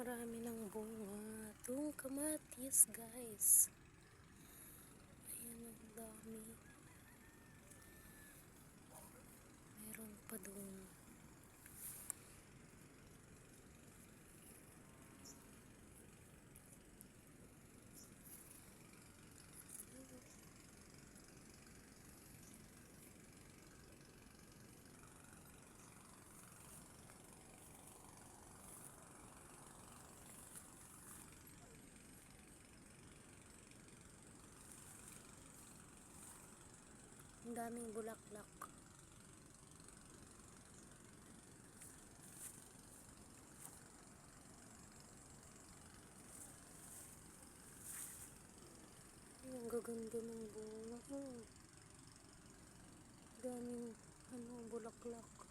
Napakarami ng bunga. Itong kamatis, guys. Ayan, ang dami. Meron pa doon. Ang daming bulaklak. Ang gaganda ng bunga. Daming ano, bulaklak.